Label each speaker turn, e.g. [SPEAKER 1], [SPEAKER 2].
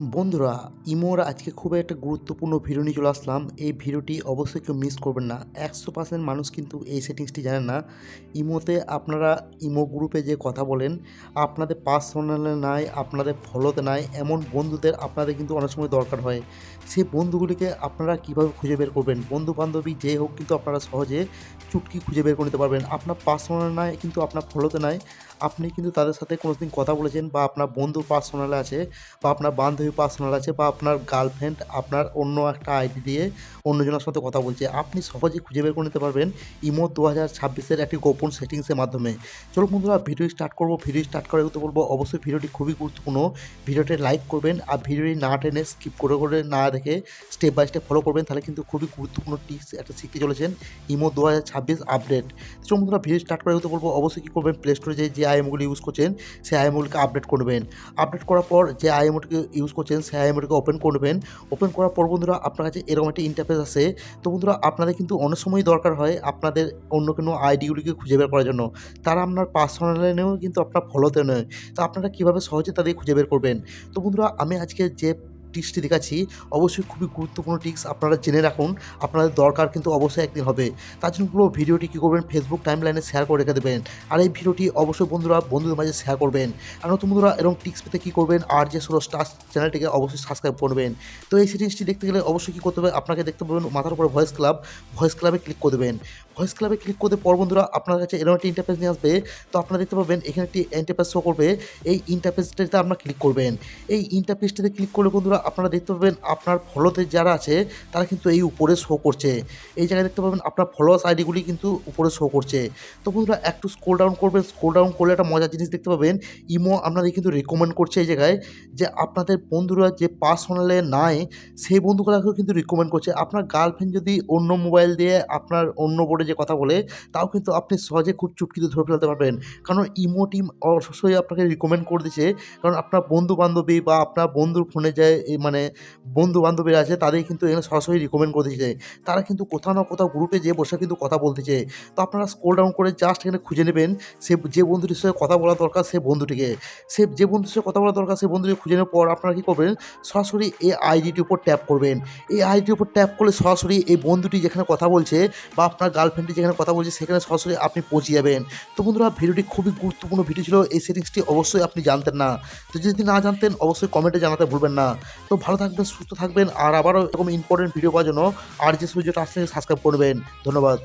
[SPEAKER 1] বন্ধুরা, ইমোর আজকে খুব একটা গুরুত্বপূর্ণ ভিডিও নিয়ে চলে আসলাম। এই ভিডিওটি অবশ্যই কেউ মিস করবেন না। একশো পার্সেন্ট মানুষ কিন্তু এই সেটিংসটি জানেন না। ইমোতে আপনারা ইমো গ্রুপে যে কথা বলেন, আপনাদের পার্সোনালে নাই, আপনাদের ফলোতে নাই, এমন বন্ধুদের আপনাদের কিন্তু অনেক সময় দরকার হয়। সেই বন্ধুগুলিকে আপনারা কীভাবে খুঁজে বের করবেন? বন্ধু বান্ধবী যে হোক কিন্তু আপনারা সহজে চুটকি খুঁজে বের করে নিতে পারবেন। আপনার পার্সোনাল নাই কিন্তু আপনার ফলোতে নাই। আপনি কিন্তু তাদের সাথে কোনোদিন কথা বলেছেন বা আপনার বন্ধু পার্সোনালে আছে বা আপনার বান্ধবী পার্সোনাল আছে বা আপনার গার্লফ্রেন্ড আপনার অন্য একটা আইডি দিয়ে অন্যজনের সাথে কথা বলছে। আপনি সহজেই খুঁজে বের করে নিতে পারবেন ইমো দু হাজার ছাব্বিশের একটি গোপন সেটিংসের মাধ্যমে। চলো বন্ধুরা ভিডিও স্টার্ট করব। ভিডিও স্টার্ট করার তো বলব, অবশ্যই ভিডিওটি খুবই গুরুত্বপূর্ণ। ভিডিওটি লাইক করবেন আর ভিডিওটি না টেনে স্কিপ করে করে না দেখে স্টেপ বাই স্টেপ ফলো করবেন, তাহলে কিন্তু খুবই গুরুত্বপূর্ণ টিপস একটা শিখতে চলেছেন ইমো দু হাজার ছাব্বিশ আপডেট চলো বন্ধুরা ভিডিও স্টার্ট আগে তো বলব, অবশ্যই কী করবেন? প্লে স্টোরে যে যে আইএমগুলি ইউজ করছেন, সেই আইএমগুলিকে আপডেট করবেন আপডেট করার পর যে আইএমওটিকে ইউজ করছেন সেই আইএমওটিকে ওপেন করবেন। ওপেন করার পর বন্ধুরা, আপনার কাছে এরকম একটি ইন্টারফেস আছে। তো বন্ধুরা, আপনাদের কিন্তু অনেক সময় দরকার হয় আপনাদের অন্য কোনো আইডিগুলিকে খুঁজে বের করার জন্য। তারা আপনার পার্সোনালেও কিন্তু আপনার ফলোতে নয়। তো আপনারা কীভাবে সহজে তাদের খুঁজে বের করবেন? তো বন্ধুরা, আমি আজকে যে টিক্সটি দেখাচ্ছি। অবশ্যই খুবই গুরুত্বপূর্ণ টিক্স আপনারা জেনে রাখুন। আপনাদের দরকার কিন্তু অবশ্যই একদিন হবে। তার জন্য পুরো ভিডিওটি কী করবেন ফেসবুক টাইম লাইনে শেয়ার করে রেখে দেবেন। আর এই ভিডিওটি অবশ্যই বন্ধুরা, বন্ধুদের মাঝে শেয়ার করবেন। আর নতুন বন্ধুরা, এরকম টিক্স পেতে কী করবেন আর যে ষোলো স্টার চ্যানেলটিকে অবশ্যই সাবস্ক্রাইব করবেন তো এই সিরিজটি দেখতে গেলে অবশ্যই কী করতে হবে, আপনাকে দেখতে পাবেন মাথার উপরে ভয়েস ক্লাব ভয়েস ক্লাবে ক্লিক করে দেবেন। ভয়েস ক্লাবে ক্লিক করতে পর বন্ধুরা, আপনার কাছে এরকম একটি ইন্টারফেস নিয়ে আসবে। তো আপনারা দেখতে পাবেন, এখানে একটি ইন্টারফেস শো করবে। এই ইন্টারফেসটিতে আপনারা ক্লিক করবেন। এই ইন্টারফেসটিতে ক্লিক করলে বন্ধুরা আপনারা দেখতে পাবেন আপনার ফলোতে যারা আছে, তারা কিন্তু এই উপরে শো করছে। এই জায়গায় দেখতে পাবেন আপনার ফলোয়ার্স আইডিগুলি কিন্তু উপরে শো করছে। তো বন্ধুরা, একটু স্ক্রোল ডাউন করবেন স্ক্রোল ডাউন করলে একটা মজার জিনিস দেখতে পাবেন, ইমো আপনাদের কিন্তু রেকমেন্ড করছে এই জায়গায় যে আপনাদের বন্ধুরা যে পার্সোনালে নাই, সেই বন্ধুগুলোকেও কিন্তু রিকমেন্ড করছে। আপনার গার্লফ্রেন্ড যদি অন্য মোবাইল দিয়ে আপনার অন্য বোর্ডে যে কথা বলে, তাও কিন্তু আপনি সহজে খুব চুটকিতে ধরে ফেলতে পারবেন। কারণ ইমো টিম অবশ্যই আপনাকে রিকমেন্ড করে দিচ্ছে। কারণ আপনার বন্ধু বান্ধবী বা আপনার বন্ধুর ফোনে যে এই মানে বন্ধু বান্ধবীরা আছে তাদের কিন্তু এখানে সরাসরি রিকমেন্ড করে দিচ্ছে তারা কিন্তু কোথাও না কোথাও গ্রুপে যেয়ে বসে কিন্তু কথা বলতে বলতেছে তো আপনারা স্কোল ডাউন করে জাস্ট এখানে খুঁজে নেবেন, সে যে বন্ধুটির সাথে কথা বলা দরকার সে বন্ধুটিকে। সে যে বন্ধুর সাথে কথা বলা দরকার সেই বন্ধুটিকে খুঁজে নেওয়ার পর আপনারা কী করবেন, সরাসরি এই আইডিটির উপর ট্যাপ করবেন। এই আইডির উপর ট্যাপ করলে সরাসরি এই বন্ধুটি যেখানে কথা বলছে বা আপনার গার্লফ্রেন্ডটি যেখানে কথা বলছে সেখানে সরাসরি আপনি পৌঁছে যাবেন। তো বন্ধুরা, ভিডিওটি খুবই গুরুত্বপূর্ণ ভিডিও ছিল, এই সেটিংসটি অবশ্যই আপনি জানতেন না। তো যদি না জানতেন, অবশ্যই কমেন্টে জানাতে ভুলবেন না। তো ভালো থাকবেন, সুস্থ থাকবেন, আর আবারও এরকম ইম্পর্টেন্ট ভিডিও পাওয়ার জন্য আর যে সূর্য আসলে সাবস্ক্রাইব করবেন ধন্যবাদ।